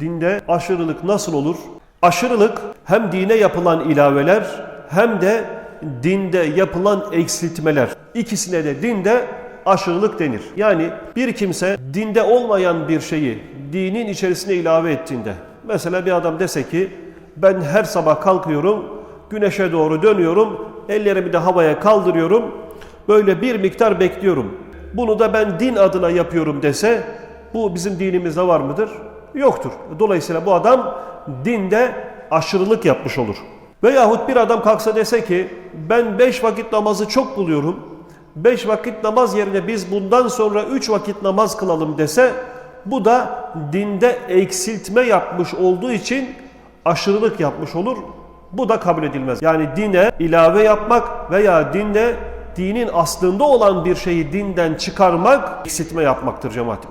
Dinde aşırılık nasıl olur? Aşırılık hem dine yapılan ilaveler hem de dinde yapılan eksiltmeler. İkisine de dinde aşırılık denir. Yani bir kimse dinde olmayan bir şeyi dinin içerisine ilave ettiğinde mesela bir adam dese ki ben her sabah kalkıyorum güneşe doğru dönüyorum ellerimi de havaya kaldırıyorum böyle bir miktar bekliyorum. Bunu da ben din adına yapıyorum dese bu bizim dinimizde var mıdır? Yoktur. Dolayısıyla bu adam dinde aşırılık yapmış olur. Veyahut bir adam kalksa dese ki ben beş vakit namazı çok buluyorum. Beş vakit namaz yerine biz bundan sonra üç vakit namaz kılalım dese bu da dinde eksiltme yapmış olduğu için aşırılık yapmış olur. Bu da kabul edilmez. Yani dine ilave yapmak veya dinde dinin aslında olan bir şeyi dinden çıkarmak eksiltme yapmaktır cemaat-i.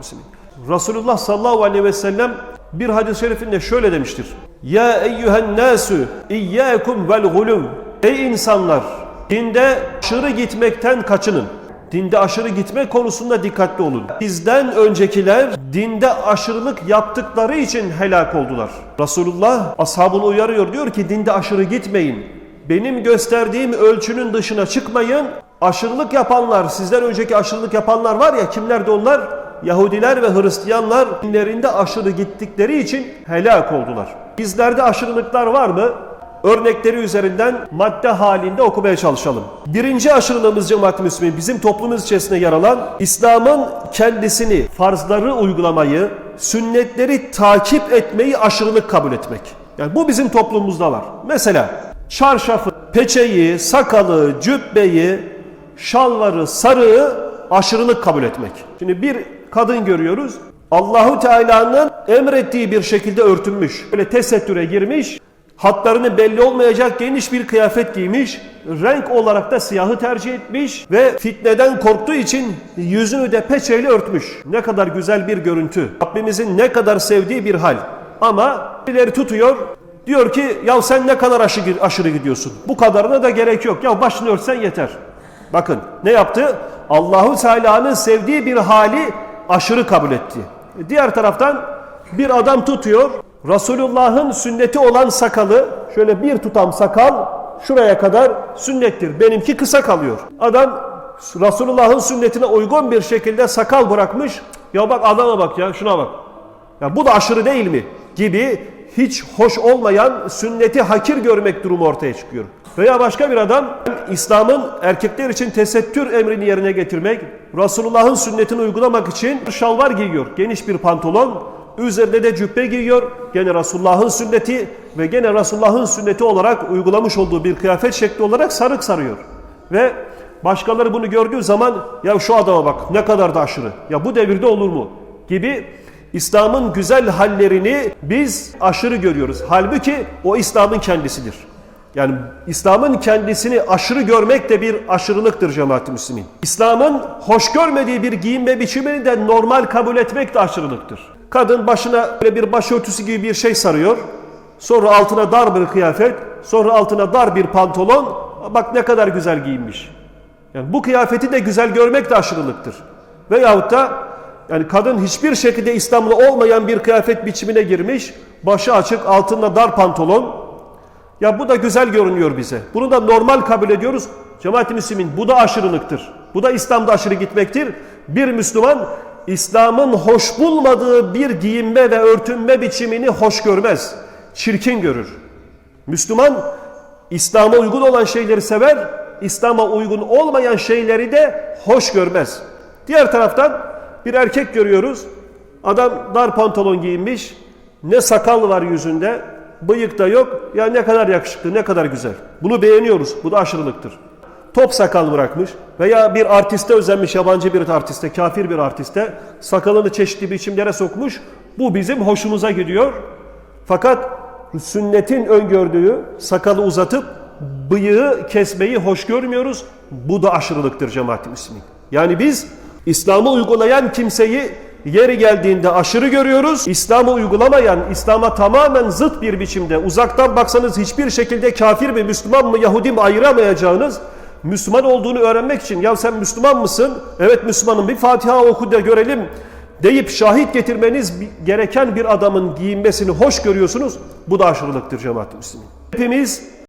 Resulullah sallallahu aleyhi ve sellem bir hadis-i şerifinde şöyle demiştir. Ya eyyühen nasu iyyakum vel gulum. Ey insanlar dinde aşırı gitmekten kaçının. Dinde aşırı gitme konusunda dikkatli olun. Bizden öncekiler dinde aşırılık yaptıkları için helak oldular. Resulullah ashabını uyarıyor diyor ki dinde aşırı gitmeyin. Benim gösterdiğim ölçünün dışına çıkmayın. Aşırılık yapanlar, sizden önceki aşırılık yapanlar var ya kimlerdi onlar? Yahudiler ve Hristiyanlar dinlerinde aşırı gittikleri için helak oldular. Bizlerde aşırılıklar var mı? Örnekleri üzerinden madde halinde okumaya çalışalım. Birinci aşırılığımız cemaat-i Müslümin bizim toplumumuz içerisinde yer alan İslam'ın kendisini, farzları uygulamayı, sünnetleri takip etmeyi aşırılık kabul etmek. Yani bu bizim toplumumuzda var. Mesela çarşafı, peçeyi, sakalı, cübbeyi, şalvarı, sarığı aşırılık kabul etmek. Şimdi bir kadın görüyoruz. Allahu Teala'nın emrettiği bir şekilde örtünmüş. Böyle tesettüre girmiş. Hatlarını belli olmayacak geniş bir kıyafet giymiş. Renk olarak da siyahı tercih etmiş ve fitneden korktuğu için yüzünü de peçeyle örtmüş. Ne kadar güzel bir görüntü. Rabbimizin ne kadar sevdiği bir hal. Ama birileri tutuyor. Diyor ki ya sen ne kadar aşırı, aşırı gidiyorsun. Bu kadarına da gerek yok. Ya başını örtsen yeter. Bakın ne yaptı? Allahu Teala'nın sevdiği bir hali aşırı kabul etti. Diğer taraftan bir adam tutuyor. Resulullah'ın sünneti olan sakalı şöyle bir tutam sakal şuraya kadar sünnettir. Benimki kısa kalıyor. Adam Resulullah'ın sünnetine uygun bir şekilde sakal bırakmış. Ya bak adama bak ya şuna bak. Ya bu da aşırı değil mi? Gibi hiç hoş olmayan sünneti hakir görmek durumu ortaya çıkıyor. Veya başka bir adam İslam'ın erkekler için tesettür emrini yerine getirmek, Resulullah'ın sünnetini uygulamak için şalvar giyiyor. Geniş bir pantolon, üzerinde de cübbe giyiyor. Gene Resulullah'ın sünneti ve gene Resulullah'ın sünneti olarak uygulamış olduğu bir kıyafet şekli olarak sarık sarıyor. Ve başkaları bunu gördüğü zaman ya şu adama bak ne kadar da aşırı. Ya bu devirde olur mu? Gibi İslam'ın güzel hallerini biz aşırı görüyoruz. Halbuki o İslam'ın kendisidir. Yani İslam'ın kendisini aşırı görmek de bir aşırılıktır cemaat-i müslimin. İslam'ın hoş görmediği bir giyinme biçimini de normal kabul etmek de aşırılıktır. Kadın başına böyle bir başörtüsü gibi bir şey sarıyor. Sonra altına dar bir kıyafet, sonra altına dar bir pantolon. Bak ne kadar güzel giyinmiş. Yani bu kıyafeti de güzel görmek de aşırılıktır. Veyahut da yani kadın hiçbir şekilde İslamlı olmayan bir kıyafet biçimine girmiş. Başı açık, altında dar pantolon. Ya bu da güzel görünüyor bize. Bunu da normal kabul ediyoruz. Cemaat-i Müslümin bu da aşırılıktır. Bu da İslam'da aşırı gitmektir. Bir Müslüman İslam'ın hoş bulmadığı bir giyinme ve örtünme biçimini hoş görmez. Çirkin görür. Müslüman İslam'a uygun olan şeyleri sever, İslam'a uygun olmayan şeyleri de hoş görmez. Diğer taraftan bir erkek görüyoruz. Adam dar pantolon giyinmiş. Ne sakal var yüzünde, bıyık da yok. Ya ne kadar yakışıklı, ne kadar güzel. Bunu beğeniyoruz. Bu da aşırılıktır. Top sakal bırakmış veya bir artiste özenmiş, yabancı bir artiste, kafir bir artiste sakalını çeşitli biçimlere sokmuş. Bu bizim hoşumuza gidiyor. Fakat sünnetin öngördüğü sakalı uzatıp bıyığı kesmeyi hoş görmüyoruz. Bu da aşırılıktır cemaat-i. Yani biz İslam'ı uygulayan kimseyi yeri geldiğinde aşırı görüyoruz. İslam'ı uygulamayan, İslam'a tamamen zıt bir biçimde uzaktan baksanız hiçbir şekilde kafir mi, Müslüman mı, Yahudi mi ayıramayacağınız Müslüman olduğunu öğrenmek için ya sen Müslüman mısın? Evet Müslümanım bir Fatiha oku da görelim deyip şahit getirmeniz gereken bir adamın giyinmesini hoş görüyorsunuz. Bu da aşırılıktır cemaat-i Müslümin. Hepimiz